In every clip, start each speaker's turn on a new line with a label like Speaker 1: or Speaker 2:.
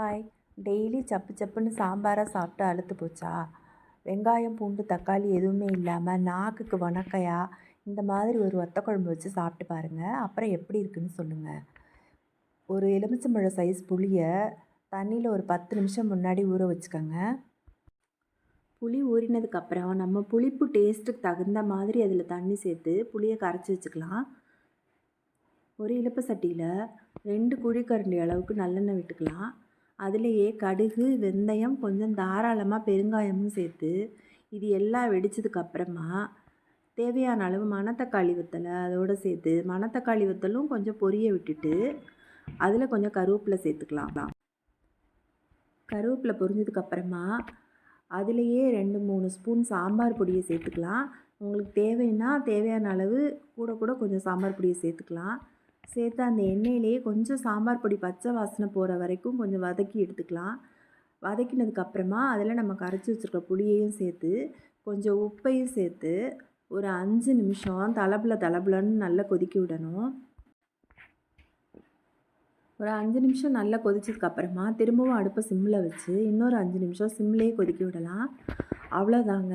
Speaker 1: Hi daily சப்பு சப்புன்னு சாம்பாரை சாப்பிட்டு அழுத்து போச்சா? வெங்காயம் பூண்டு தக்காளி எதுவுமே இல்லாமல் நாக்குக்கு வணக்கையா? இந்த மாதிரி ஒரு வத்த குழம்பு வச்சு சாப்பிட்டு பாருங்கள் அப்புறம் எப்படி இருக்குன்னு சொல்லுங்கள் ஒரு எலுமிச்சம்பழம் சைஸ் புளியை தண்ணியில் ஒரு பத்து நிமிஷம் முன்னாடி ஊற வச்சுக்கோங்க. புளி ஊறினதுக்கப்புறம் நம்ம புளிப்பு டேஸ்ட்டுக்கு தகுந்த மாதிரி அதில் தண்ணி சேர்த்து புளியை கரைச்சி வச்சுக்கலாம். ஒரு இலுப்பு சட்டியில் ரெண்டு குழிக்கரண்டி அளவுக்கு நல்லெண்ணெய் விட்டுக்கலாம். அதுலேயே கடுகு வெந்தயம் கொஞ்சம் தாராளமாக பெருங்காயமும் சேர்த்து இது எல்லாம் வெடித்ததுக்கப்புறமா தேவையான அளவு மணத்தக்காளி வத்தலை அதோடு சேர்த்து மணத்தக்காளி வத்தலும் கொஞ்சம் பொரிய விட்டுட்டு அதில் கொஞ்சம் கருவேப்பிலை சேர்த்துக்கலாம். கருவேப்பிலை பொரிஞ்சதுக்கப்புறமா அதுலேயே ரெண்டு மூணு ஸ்பூன் சாம்பார் பொடியை சேர்த்துக்கலாம். உங்களுக்கு தேவைன்னா தேவையான அளவு கூட கூட கொஞ்சம் சாம்பார் பொடியை சேர்த்துக்கலாம். சேர்த்து அந்த எண்ணெயிலேயே கொஞ்சம் சாம்பார் பொடி பச்சை வாசனை போகிற வரைக்கும் கொஞ்சம் வதக்கி எடுத்துக்கலாம். வதக்கினதுக்கப்புறமா அதில் நம்ம கரைச்சி வச்சுருக்க புளியையும் சேர்த்து கொஞ்சம் உப்பையும் சேர்த்து ஒரு அஞ்சு நிமிஷம் தலபுல தலபுலன்னு நல்லா கொதிக்க விடணும். ஒரு அஞ்சு நிமிஷம் நல்லா கொதிச்சதுக்கப்புறமா திரும்பவும் அடுப்பை சிம்மில் வச்சு இன்னொரு அஞ்சு நிமிஷம் சிம்லேயே கொதிக்க விடலாம். அவ்வளோதாங்க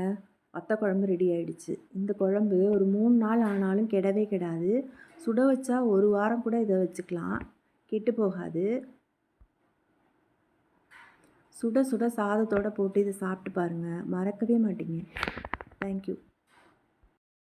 Speaker 1: வத்த குழம்பு ரெடி ஆகிடுச்சு இந்த குழம்பு ஒரு மூணு நாள் ஆனாலும் கெடவே கெடாது. சுட வச்சா ஒரு வாரம் கூட இதை வச்சுக்கலாம். கெட்டு போகாது. சுட சுட சாதத்தோடு போட்டு இதை சாப்பிட்டு பாருங்கள் மறக்கவே மாட்டீங்க. தேங்க்யூ